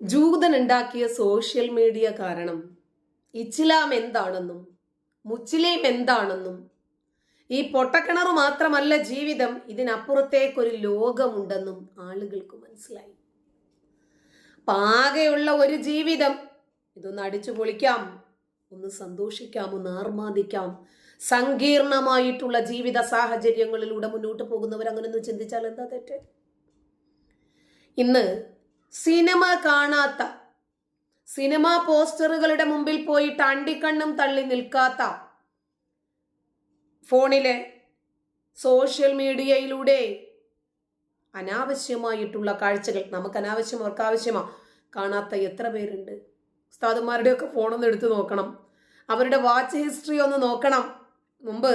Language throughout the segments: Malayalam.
ജൂതൻ ഉണ്ടാക്കിയ സോഷ്യൽ മീഡിയ കാരണം ഇച്ചിലാം എന്താണെന്നും മുച്ചിലേം എന്താണെന്നും ഈ പൊട്ടക്കിണർ മാത്രമല്ല ജീവിതം ഇതിനപ്പുറത്തേക്കൊരു ലോകമുണ്ടെന്നും ആളുകൾക്ക് മനസ്സിലായി. പാകെയുള്ള ഒരു ജീവിതം ഇതൊന്ന് അടിച്ചു പൊളിക്കാം ഒന്ന് സന്തോഷിക്കാം ഒന്ന് ആർമാദിക്കാം. സങ്കീർണമായിട്ടുള്ള ജീവിത സാഹചര്യങ്ങളിലൂടെ മുന്നോട്ട് പോകുന്നവർ അങ്ങനെ ഒന്ന് ചിന്തിച്ചാൽ എന്താ തെറ്റ്? ഇന്ന് സിനിമ കാണാത്ത സിനിമ പോസ്റ്ററുകളുടെ മുമ്പിൽ പോയിട്ട് അണ്ടിക്കണ്ണും തള്ളി നിൽക്കാത്ത ഫോണിലെ സോഷ്യൽ മീഡിയയിലൂടെ അനാവശ്യമായിട്ടുള്ള കാഴ്ചകൾ നമുക്ക് അനാവശ്യം അവർക്ക് ആവശ്യമാ കാണാത്ത എത്ര പേരുണ്ട്? ഉസ്താദുമാരുടെ ഒക്കെ ഫോണൊന്ന് എടുത്തു നോക്കണം. അവരുടെ വാച്ച് ഹിസ്റ്ററി ഒന്ന് നോക്കണം. മുമ്പ്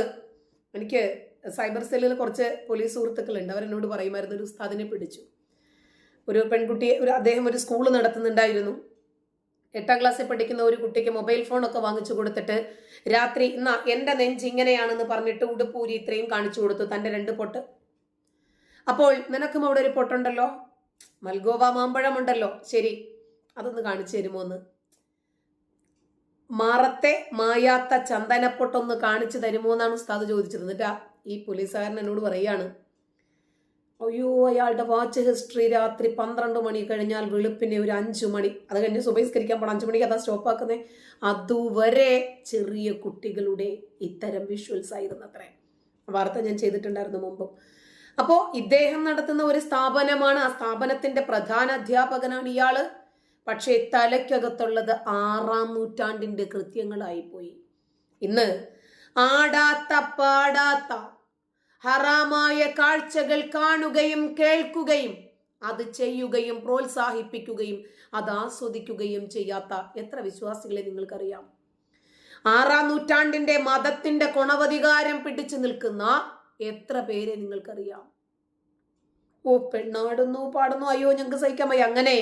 എനിക്ക് സൈബർ സെല്ലിൽ കുറച്ച് പോലീസ് സുഹൃത്തുക്കളുണ്ട്. അവരെന്നോട് പറയുമായിരുന്നു ഒരു ഉസ്താദിനെ പിടിച്ചു. ഒരു പെൺകുട്ടിയെ ഒരു അദ്ദേഹം ഒരു സ്കൂൾ നടത്തുന്നുണ്ടായിരുന്നു. എട്ടാം ക്ലാസ്സിൽ പഠിക്കുന്ന ഒരു കുട്ടിക്ക് മൊബൈൽ ഫോണൊക്കെ വാങ്ങിച്ചു കൊടുത്തിട്ട് രാത്രി എന്നാ എന്റെ നെഞ്ച് ഇങ്ങനെയാണെന്ന് പറഞ്ഞിട്ട് ഉടുപ്പൂരി ഇത്രയും കാണിച്ചു കൊടുത്തു തന്റെ രണ്ട് പൊട്ട്. അപ്പോൾ നിനക്കും അവിടെ ഒരു പൊട്ടുണ്ടല്ലോ? മൽഗോവ മാമ്പഴമുണ്ടല്ലോ? ശരി അതൊന്ന് കാണിച്ചു തരുമോ എന്ന്? മാറത്തെ മായാത്ത ചന്ദനപ്പൊട്ടൊന്ന് കാണിച്ചു തരുമോ എന്നാണ് ഉസ്താദ് ചോദിച്ചത്. എന്നിട്ടാ ഈ പോലീസുകാരൻ എന്നോട് പറയാണ് അയ്യോ അയാളുടെ വാച്ച് ഹിസ്റ്ററി രാത്രി പന്ത്രണ്ട് മണി കഴിഞ്ഞാൽ വെളുപ്പിനെ ഒരു അഞ്ചു മണി. അത് കഴിഞ്ഞ് സുബൈസ്കരിക്കാൻ പോകണം അഞ്ചു മണിക്ക് അതാ സ്റ്റോപ്പ് ആക്കുന്നത് അതുവരെ ചെറിയ കുട്ടികളുടെ ഇത്തരം വിഷ്വൽസ് ആയിരുന്നു അത്രേ വാർത്ത ഞാൻ ചെയ്തിട്ടുണ്ടായിരുന്നു മുമ്പ്. അപ്പോൾ ഇദ്ദേഹം നടത്തുന്ന ഒരു സ്ഥാപനമാണ്. ആ സ്ഥാപനത്തിന്റെ പ്രധാന അധ്യാപകനാണ് ഇയാൾ. പക്ഷേ തലയ്ക്കകത്തുള്ളത് ആറാം നൂറ്റാണ്ടിന്റെ കൃത്യങ്ങളായിപ്പോയി. ഇന്ന് ആടാത്ത പാടാത്ത ഹറാമായ കാഴ്ചകൾ കാണുകയും കേൾക്കുകയും അത് ചെയ്യുകയും പ്രോത്സാഹിപ്പിക്കുകയും അത് ആസ്വദിക്കുകയും ചെയ്യാത്ത എത്ര വിശ്വാസികളെ നിങ്ങൾക്കറിയാം? ആറാം നൂറ്റാണ്ടിന്റെ മതത്തിന്റെ കൊണവധികാരം പിടിച്ചു നിൽക്കുന്ന എത്ര പേരെ നിങ്ങൾക്കറിയാം? ഓ പെണ്ണാടുന്നു പാടുന്നു അയ്യോ ഞങ്ങൾക്ക് സഹിക്കാൻ വയ്യ അങ്ങനെ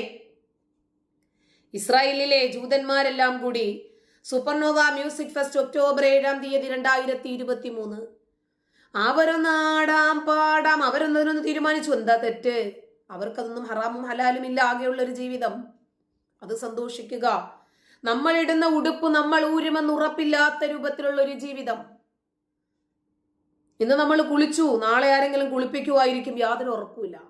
ഇസ്രായേലിലെ ജൂതന്മാരെല്ലാം കൂടി സൂപ്പർനോവ മ്യൂസിക് ഫെസ്റ്റ് ഒക്ടോബർ ഏഴാം തീയതി രണ്ടായിരത്തി ഇരുപത്തി മൂന്ന് അവരൊന്ന് ആടാം പാടാം. അവരൊന്നതിനൊന്ന് തീരുമാനിച്ചു. എന്താ തെറ്റ്? അവർക്കതൊന്നും ഹറാമും ഹലാലും ഇല്ല. ആകെയുള്ള ഒരു ജീവിതം. അത് സന്തോഷിക്കുക. നമ്മൾ ഇടുന്ന ഉടുപ്പ് നമ്മൾ ഊരുമെന്ന് ഉറപ്പില്ലാത്ത രൂപത്തിലുള്ള ഒരു ജീവിതം. ഇന്ന് നമ്മൾ കുളിച്ചു. നാളെ ആരെങ്കിലും കുളിപ്പിക്കുമായിരിക്കും യാതൊരു ഉറപ്പുമില്ല.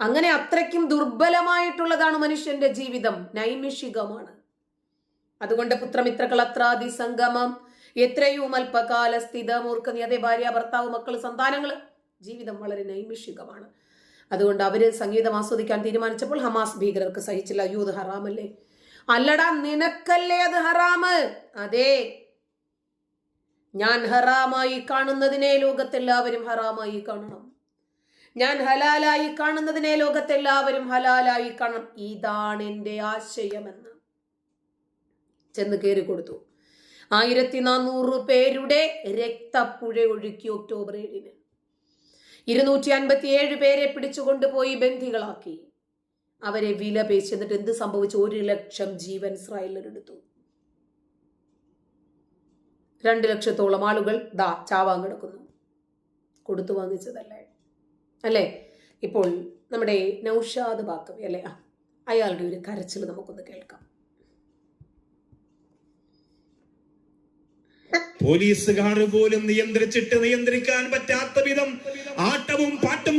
അങ്ങനെ അത്രയ്ക്കും ദുർബലമായിട്ടുള്ളതാണ് മനുഷ്യന്റെ ജീവിതം. നൈമിഷികമാണ്. അതുകൊണ്ട് പുത്രമിത്രകൾ അത്രാദി സംഗമം എത്രയും അല്പകാല സ്ഥിതമൂർക്ക നീ അതേ ഭാര്യ ഭർത്താവ് മക്കൾ സന്താനങ്ങൾ ജീവിതം വളരെ നൈമിഷികമാണ്. അതുകൊണ്ട് അവർ സംഗീതം ആസ്വദിക്കാൻ തീരുമാനിച്ചപ്പോൾ ഹമാസ് ഭീകരർക്ക് സഹിച്ചില്ല. അയ്യോ അത് ഹറാമല്ലേ? അല്ലടാ നിനക്കല്ലേ അത് ഹറാമ്? അതെ. ഞാൻ ഹറാമായി കാണുന്നതിനെ ലോകത്തെല്ലാവരും ഹറാമായി കാണണം. ഞാൻ ഹലാലായി കാണുന്നതിനെ ലോകത്തെല്ലാവരും ഹലാലായി കാണണം. ഇതാണ് എന്റെ ആശയമെന്ന്. ചെന്ന് കയറി കൊടുത്തു. ആയിരത്തി നാനൂറ് പേരുടെ രക്തപ്പുഴ ഒഴുക്കി ഒക്ടോബർ ഏഴിന്. ഇരുന്നൂറ്റി അൻപത്തി ഏഴ് പേരെ പിടിച്ചുകൊണ്ടുപോയി ബന്ധികളാക്കി അവരെ വില പേശി എന്നിട്ട് എന്ത് സംഭവിച്ചു? ഒരു ലക്ഷം ജീവൻ ഇസ്രായേലിനെടുത്തു. രണ്ട് ലക്ഷത്തോളം ആളുകൾ ദാ ചാവാൻ കിടക്കുന്നു. കൊടുത്തു വാങ്ങിച്ചതല്ലേ? അല്ലേ? ഇപ്പോൾ നമ്മുടെ നൗഷാദ് ബാക്കവി അല്ലേ? അയാളുടെ ഒരു കരച്ചിൽ നമുക്കൊന്ന് കേൾക്കാം. പോലീസുകാർ പോലും നിയന്ത്രിച്ചിട്ട് നിയന്ത്രിക്കാൻ പറ്റാത്ത വിധം ആട്ടവും പാട്ടും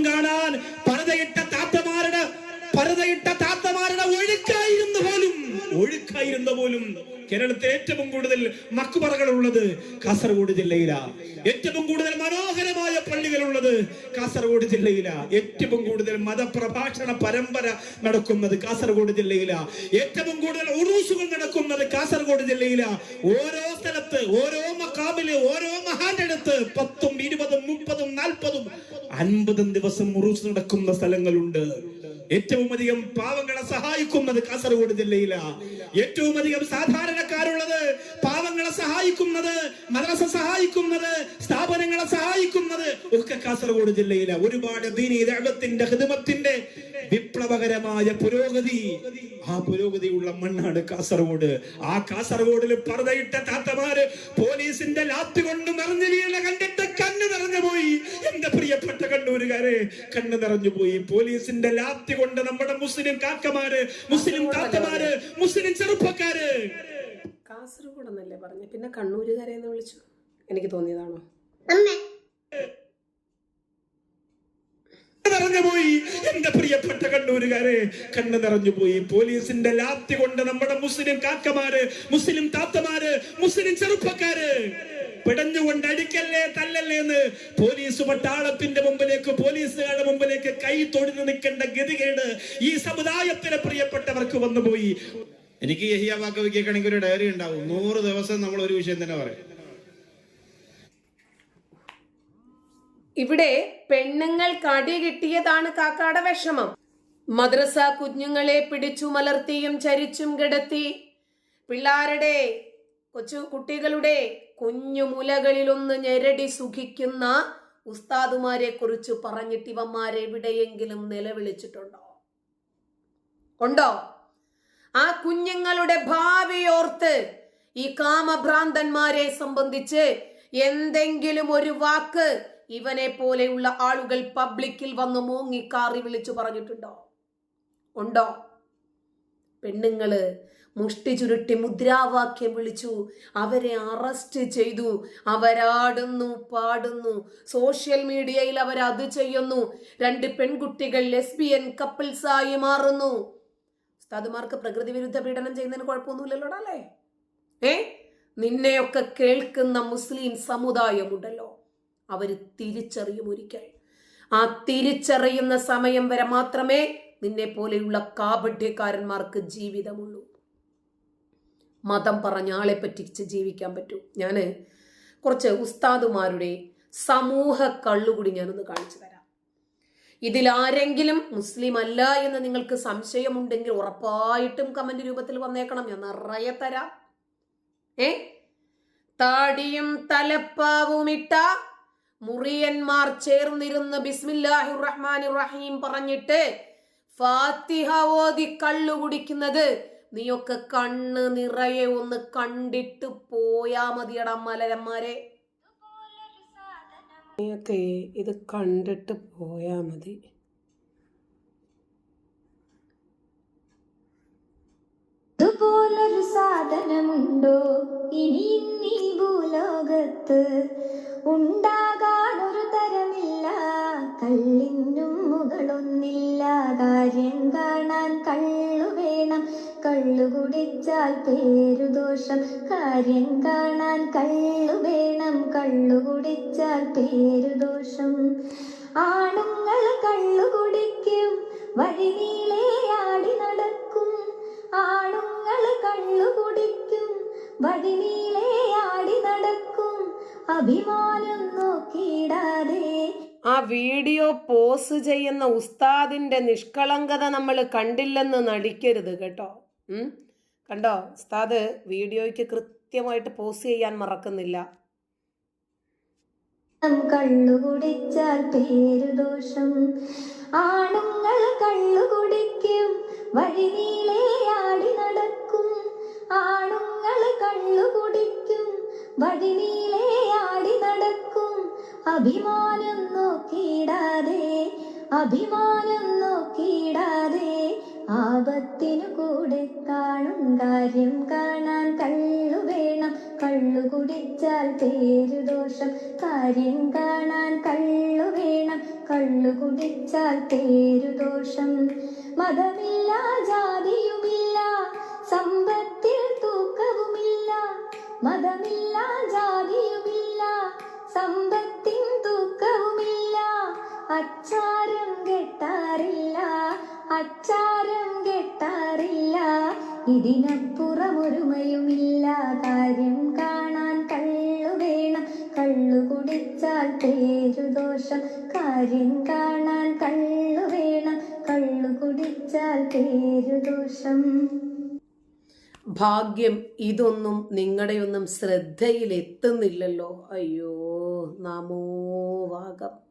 ഒഴുക്കായിരുന്നു പോലും കേരളത്തിൽ ഏറ്റവും കൂടുതൽ മക്കുപറകൾ ഉള്ളത് കാസർഗോഡ് ജില്ലയിലാണ് ഏറ്റവും കൂടുതൽ മനോഹരമായ പള്ളികൾ ഉള്ളത് കാസർഗോഡ് ജില്ലയിലാണ് ഏറ്റവും കൂടുതൽ മതപ്രഭാഷണ പരമ്പര നടക്കുന്നത് കാസർഗോഡ് ജില്ലയിലാണ് ഏറ്റവും കൂടുതൽ ഉറൂസുകൾ നടക്കുന്നത് കാസർഗോഡ് ജില്ലയിലാണ് ഓരോ സ്ഥലത്ത് ഓരോ മക്കാമിൽ ഓരോ മഹാന്റെ അടുത്ത് പത്തും ഇരുപതും മുപ്പതും നാൽപ്പതും അൻപതും ദിവസം ഉറൂസ് നടക്കുന്ന സ്ഥലങ്ങളുണ്ട്. ഏറ്റവും അധികം പാവങ്ങളെ സഹായിക്കുന്നത് കാസർഗോഡ് ജില്ലയിലാണ് ഏറ്റവും അധികം സാധാരണക്കാരുള്ളത് പാവങ്ങളെ സഹായിക്കുന്നത് മദ്രസ സഹായിക്കുന്നത് സ്ഥാപനങ്ങളെ സഹായിക്കുന്നത് ഒക്കെ കാസർഗോഡ് ജില്ലയില. ഒരുപാട് ദീനീതത്തിന്റെ ഹൃദമത്തിന്റെ വിപ്ലവകരമായ പുരോഗതി. ആ പുരോഗതിയുള്ള മണ്ണാണ് കാസർഗോഡ്. ആ കാസർഗോഡിൽ പറതയിട്ട താത്തമാര് പോലീസിന്റെ ലാത്തി കൊണ്ട് മറിഞ്ഞു വീണ കണ്ടിട്ട് കണ്ണൂരുകാരെ കണ്ണ് നിറഞ്ഞു പോയി. പോലീസിന്റെ ലാത്തി കൊണ്ട് നമ്മുടെ മുസ്ലിം കാക്കമാര് മുസ്ലിം താത്തമാര് മുസ്ലിം ചെറുപ്പക്കാര്. കാസർഗോഡ് എന്നല്ലേ പറഞ്ഞു? പിന്നെ കണ്ണൂരുകാരെന്ന് വിളിച്ചു. എനിക്ക് തോന്നിയതാണോ? നിറഞ്ഞുപോയി എന്റെ പ്രിയപ്പെട്ട കണ്ണൂരുകാരെ കണ്ണ് നിറഞ്ഞുപോയി പോലീസിന്റെ ലാത്തി കൊണ്ട് നമ്മുടെ മുസ്ലിം കാക്കമാര് മുസ്ലിം താത്തമാര് മുസ്ലിം ചെറുപ്പക്കാര്. പിടഞ്ഞുകൊണ്ട് അടിക്കല്ലേ തല്ലല്ലേ എന്ന് പോലീസ് പട്ടാളത്തിന്റെ മുമ്പിലേക്ക് പോലീസുകാരുടെ മുമ്പിലേക്ക് കൈ തൊഴിഞ്ഞു നിൽക്കേണ്ട ഗതികേട് ഈ സമുദായത്തിലെ പ്രിയപ്പെട്ടവർക്ക് വന്നുപോയി. എനിക്ക് യഹിയ വാക്ക് കേൾക്കണമെങ്കിൽ ഒരു ഡയറി ഉണ്ടാവും. നൂറ് ദിവസം നമ്മൾ ഒരു വിഷയം തന്നെ പറയും. ഇവിടെ പെണ്ണുങ്ങൾ കടി കിട്ടിയതാണ് കാക്കാട വിഷമം. മദ്രസ കുഞ്ഞുങ്ങളെ പിടിച്ചു മലർത്തിയും ചരിച്ചും കിടത്തി. പിള്ളാരുടെ കൊച്ചു കുട്ടികളുടെ കുഞ്ഞു മുലകളിലൊന്ന് ഞെരടി സുഖിക്കുന്ന ഉസ്താദുമാരെ കുറിച്ച് പറഞ്ഞിട്ട് ഇവന്മാരെ എവിടെയെങ്കിലും നിലവിളിച്ചിട്ടുണ്ടോ? ഉണ്ടോ? ആ കുഞ്ഞുങ്ങളുടെ ഭാവിയോർത്ത് ഈ കാമഭ്രാന്തന്മാരെ സംബന്ധിച്ച് എന്തെങ്കിലും ഒരു വാക്ക് ഇവനെ പോലെയുള്ള ആളുകൾ പബ്ലിക്കിൽ വന്ന് മൂങ്ങിക്കാറി വിളിച്ചു പറഞ്ഞിട്ടുണ്ടോ? ഉണ്ടോ? പെണ്ണുങ്ങൾ മുഷ്ടി ചുരുട്ടി മുദ്രാവാക്യം വിളിച്ചു. അവരെ അറസ്റ്റ് ചെയ്തു. അവരാടുന്നു പാടുന്നു. സോഷ്യൽ മീഡിയയിൽ അവർ അത് ചെയ്യുന്നു. രണ്ട് പെൺകുട്ടികൾ ലെസ്ബിയൻ കപ്പിൾസായി മാറുന്നു. ഉസ്താദുമാർക്ക് പ്രകൃതി വിരുദ്ധ പീഡനം ചെയ്യുന്നതിന് കുഴപ്പമൊന്നുമില്ലല്ലോടാ അല്ലേ? ഏ? നിന്നെയൊക്കെ കേൾക്കുന്ന മുസ്ലിം സമുദായമുണ്ടല്ലോ. അവർ തിരിച്ചറിയും ഒരിക്കൽ. ആ തിരിച്ചറിയുന്ന സമയം വരെ മാത്രമേ നിന്നെ പോലെയുള്ള കാപഢ്യക്കാരന്മാർക്ക് ജീവിതമുള്ളൂ. മതം പറഞ്ഞ ആളെ പറ്റിച്ച് ജീവിക്കാൻ പറ്റൂ. ഞാൻ കുറച്ച് ഉസ്താദുമാരുടെ സമൂഹ കള്ളുകൂടി ഞാനൊന്ന് കാണിച്ചു തരാം. ഇതിൽ ആരെങ്കിലും മുസ്ലിം അല്ല എന്ന് നിങ്ങൾക്ക് സംശയമുണ്ടെങ്കിൽ ഉറപ്പായിട്ടും കമന്റ് രൂപത്തിൽ വന്നേക്കണം. ഞാൻ നിറയെ തരാം. ഏ? താടിയും തലപ്പാവും ഇട്ട മുറിയന്മാർ ചേർന്നിരുന്ന് ബിസ്മില്ലാഹി റഹ്മാൻ റഹീം പറഞ്ഞിട്ട് ഫാത്തിഹ ഓതി കള്ളു കുടിക്കുന്നത് നീയൊക്കെ കണ്ണ് നിറയെ ഒന്ന് കണ്ടിട്ട് പോയാ മതിയടാ മലരന്മാരെ. നീയൊക്കെ ഇത് കണ്ടിട്ട് പോയാ മതി. ഇതുപോലൊരു സാധനമുണ്ടോ? ഇനി നീ ഭൂലോകത്ത് ഉണ്ടാകാനൊരു തരമില്ല. കള്ളിനും മുകളൊന്നില്ല. കള്ളു കുടിച്ചാൽ പേരുദോഷം. കാര്യം കാണാൻ കള്ളു വേണം. കള്ളു കുടിച്ചാൽ പേരുദോഷം. ആണുങ്ങൾ കള്ളു കുടിക്കും വഴി നീളെ ആടി നടക്കും. ആണുങ്ങൾ കള്ളു കുടിക്കും വഴി നീളെ ആടി നടക്കും. അഭിമാനം നോക്കിയിടാതെ. ആ വീഡിയോ പോസ് ചെയ്യുന്ന ഉസ്താദിന്റെ നിഷ്കളങ്കത നമ്മൾ കണ്ടില്ലെന്ന് നടിക്കരുത് കേട്ടോ? കണ്ടോ? ഉസ്താദ് വീഡിയോയ്ക്ക് കൃത്യമായിട്ട് പോസ് ചെയ്യാൻ മറക്കുന്നില്ല. കള്ളു കുടിച്ചാൽ അഭിമാനം നോക്കിയിടാതെ അഭിമാനം കൂടെ കാണും കാര്യം കാണാൻ കള്ളു വേണം. കള്ളു കുടിച്ചാൽ പേരു ദോഷം. കാര്യം കാണാൻ കള്ളു വേണം. കള്ളു കുടിച്ചാൽ പേരു ദോഷം. മതമില്ല ജാതിയുമില്ല സമ്പത്തിൽ തൂക്കവുമില്ല. മതമില്ല ജാതിയുമില്ല സമ്പത്തിൻ തൂക്കവുമില്ല. അച്ചാ അച്ചാരം കെട്ടാറില്ല. ഇതിനപ്പുറമൊരുമയുമില്ല. കാര്യം കാണാൻ കള്ളു വേണം. കള്ളു കുടിച്ചാൽ പേരുദോഷം കാര്യം കാണാൻ കള്ളു വേണം. കള്ളു കുടിച്ചാൽ പേരുദോഷം ഭാഗ്യം ഇതൊന്നും നിങ്ങളുടെയൊന്നും ശ്രദ്ധയിൽ എത്തുന്നില്ലല്ലോ അയ്യോ നമോ വാഗം.